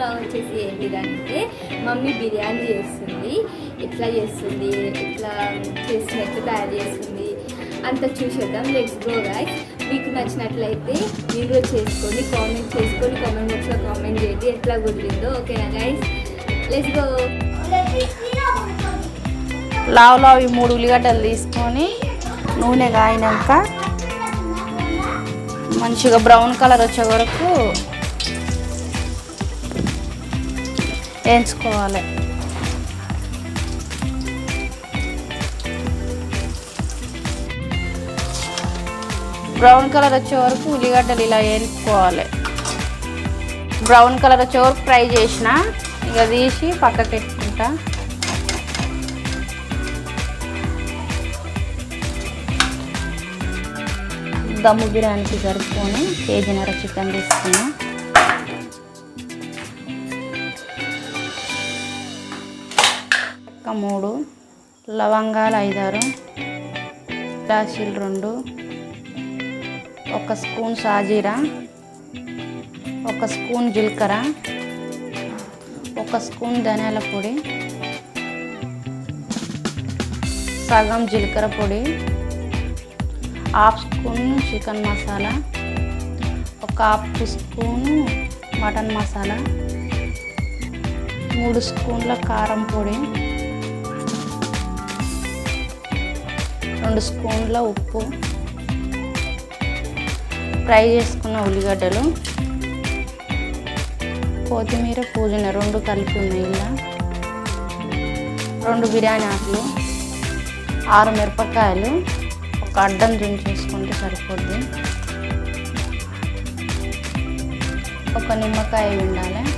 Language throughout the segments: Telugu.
లాగ్ వచ్చేసి ఏంటిదంటే మమ్మీ బిర్యానీ చేస్తుంది. ఎట్లా చేస్తుంది? ఎట్లా చేసినట్టు తయారు చేస్తుంది? అంత చూసేద్దాం. లెట్స్ గో గాయస్ మీకు నచ్చినట్లయితే మీరు చేసుకొని కామెంట్ చేసుకొని కామెంట్ బాక్స్లో కామెంట్ చేయండి. ఎట్లా కుదిరిందో ఓకేనా గాయస్ లెట్స్ గో లావు లావు ఈ మూడు ఉల్లిగడ్డలు తీసుకొని నూనె కాయినాక మంచిగా బ్రౌన్ కలర్ వచ్చే వరకు వేయించుకోవాలి బ్రౌన్ కలర్ వచ్చే వరకు ఉల్లిగడ్డలు ఇలా వేయించుకోవాలి బ్రౌన్ కలర్ వచ్చే వరకు ఫ్రై చేసిన ఇక తీసి పక్కకి పెట్టుకుంటా దమ్ము బిర్యానీకి సరిపోని కేజీన్నర చికెన్ తీసుకున్నాను మూడు లవంగాలు ఐదారు ఇలాచీలు రెండు ఒక స్పూన్ సాజీరా ఒక స్పూన్ జీలకర్ర ఒక స్పూన్ ధనియాల పొడి సగం జీలకర్ర పొడి హాఫ్ స్పూన్ చికెన్ మసాలా ఒక హాఫ్ స్పూన్ మటన్ మసాలా మూడు స్పూన్ల కారం పొడి రెండు స్పూన్ల ఉప్పు. ఫ్రై చేసుకున్న ఉల్లిగడ్డలు. కొత్తిమీర పుదీనా రెండు కలిపి ఉన్నాయి ఇలా. రెండు బిర్యానీ ఆకులు ఆరు మిరపకాయలు ఒక అడ్డం చేసుకుంటే సరిపోద్ది. ఒక నిమ్మకాయ ఉండాలి.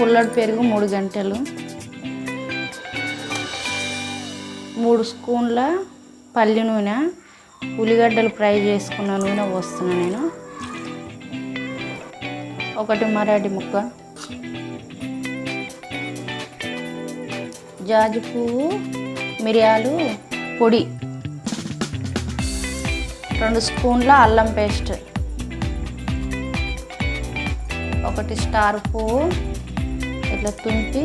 పుల్లడి పెరుగు మూడు గంటలు. మూడు స్పూన్ల పల్లి నూనె. ఉల్లిగడ్డలు ఫ్రై చేసుకున్న నూనె పోస్తున్నా నేను. ఒకటి మరాఠీ ముక్క. జాజి పువ్వు మిరియాలు పొడి. రెండు స్పూన్ల అల్లం పేస్ట్. ఒకటి స్టార్ పువ్వు. ఇట్లా తుంపి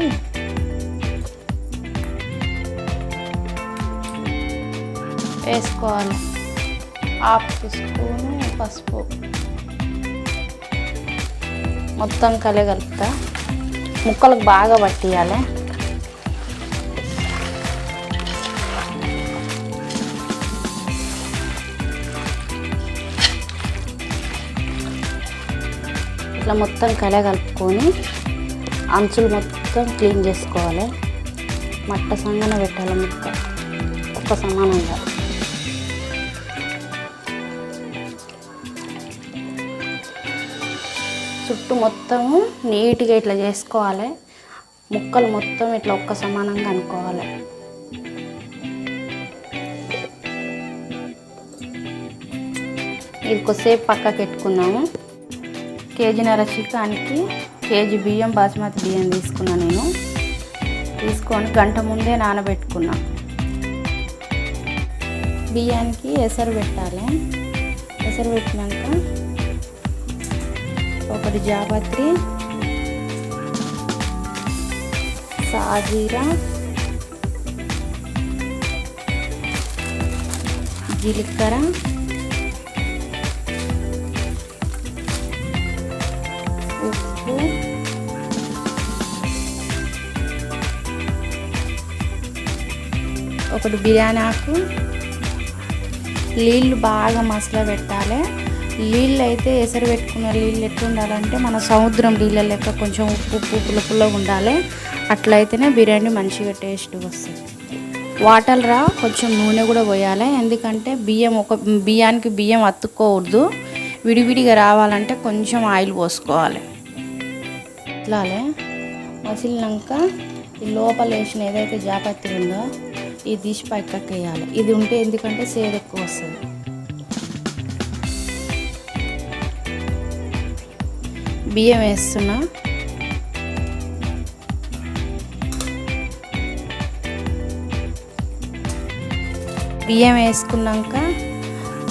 వేసుకోవాలి. హాఫ్ స్పూను పసుపు. మొత్తం కలగలుపుతా. ముక్కలకు బాగా పట్టియాలి. ఇట్లా మొత్తం కలగలుపుకొని అంచులు మొత్తం క్లీన్ చేసుకోవాలి. మట్ట సంగన పెట్టాలి ముక్క. ఒక్క సమానంగా. చుట్టూ మొత్తము నీట్గా ఇట్లా చేసుకోవాలి. ముక్కలు మొత్తం ఇట్లా ఒక్క సమానంగా అనుకోవాలి. ఇది కొద్దిసేపు పక్కకి పెట్టుకున్నాము కేజీన్నర చికెన్కి కేజీ బియ్యం బాస్మతి బియ్యం తీసుకున్నా నేను. తీసుకొని గంట ముందే నానబెట్టుకున్నా. బియ్యానికి ఎసరు పెట్టాలి. ఎసరు పెట్టినాక ఒకటి జాపత్రి సాజీరా జీలకర్ర ఒకటి బిర్యానీ ఆకు. నీళ్ళు బాగా మసల పెట్టాలి. నీళ్ళు అయితే ఎసరు పెట్టుకున్న నీళ్ళు ఎట్లుండాలంటే మన సముద్రం నీళ్ళ లెక్క కొంచెం ఉప్పు ఉప్పు పుల్ల పుల్లగా ఉండాలి. అట్లయితేనే బిర్యానీ మంచిగా టేస్ట్ వస్తుంది. వాటర్ రా కొంచెం నూనె కూడా పోయాలి. ఎందుకంటే బియ్యం ఒక బియ్యానికి బియ్యం అతుక్కోవద్దు. విడివిడిగా రావాలంటే కొంచెం ఆయిల్ పోసుకోవాలి. ఇట్లానే మసిలినాక ఈ లోపల వేసిన ఏదైతే జాపత్రి ఉందో ఇది తీసి పక్కకి వేయాలి. ఇది ఉంటే ఎందుకంటే సేద ఎక్కువ వస్తుంది. బియ్యం వేస్తున్నా. బియ్యం వేసుకున్నాక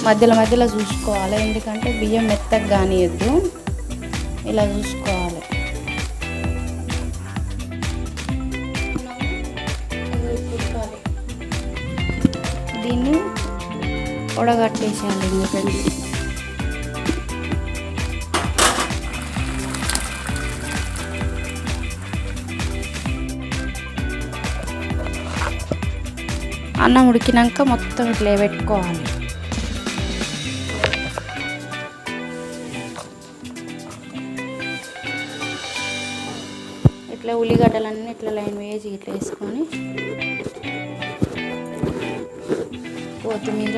మధ్యలో మధ్యలో చూసుకోవాలి. ఎందుకంటే బియ్యం మెత్తగా కానియద్దు. ఇలా చూసుకోవాలి. ఉడగట్టేసేయాలి ఎందుకంటే అన్నం ఉడికినాక మొత్తం ఇట్లా పెట్టుకోవాలి. ఇట్లా ఉల్లిగడ్డలన్నీ ఇట్లా లైన్ వేసి ఇట్లా వేసుకొని కొత్తిమీర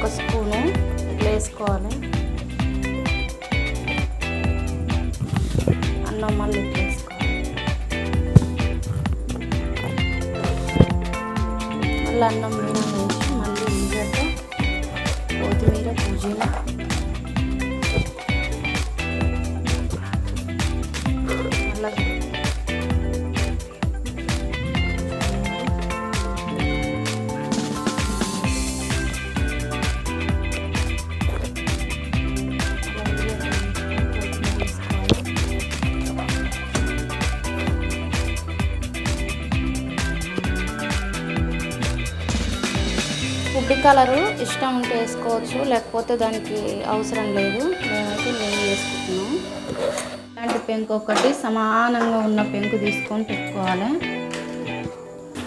ఒక స్పూను ఇట్లా వేసుకోవాలి. అన్నం మళ్ళీ వేసుకోవాలి. మళ్ళీ అన్నం మీద వేసి మళ్ళీ ఉల్లిగడ్డ కొత్తిమీర పుదీనా. మళ్ళీ ఫుడ్ కలరు ఇష్టం ఉంటే వేసుకోవచ్చు లేకపోతే దానికి అవసరం లేదు. మేమైతే నెయ్యి వేసుకుంటున్నాం. ఇలాంటి పెంకు ఒకటి సమానంగా ఉన్న పెంకు తీసుకొని పెట్టుకోవాలి.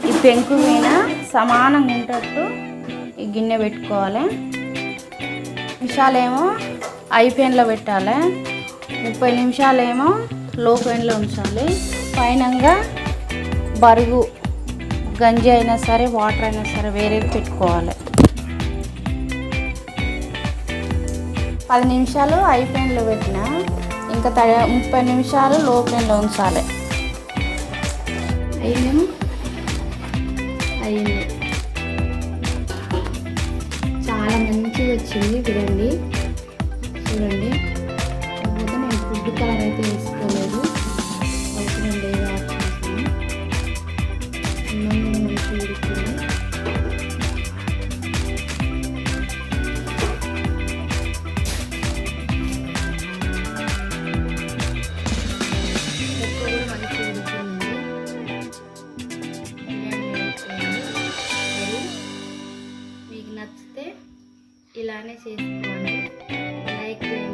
ఈ పెంకు మీద సమానంగా ఉండేటట్టు ఈ గిన్నె పెట్టుకోవాలి. నిమిషాలేమో ఐ పెన్లో పెట్టాలి. ముప్పై నిమిషాలేమో లో పెన్లో ఉంచాలి. పైనంగా బరుగు గంజి అయినా సరే వాటర్ అయినా సరే వేరేది పెట్టుకోవాలి. పది నిమిషాలు హై ఫ్లేమ్లో పెట్టిన ఇంకా త ముప్పై నిమిషాలు లో ఫ్లేమ్లో ఉంచాలి. అయిందేమో అయింది చాలా మంచిగా వచ్చింది is permanent. Like um,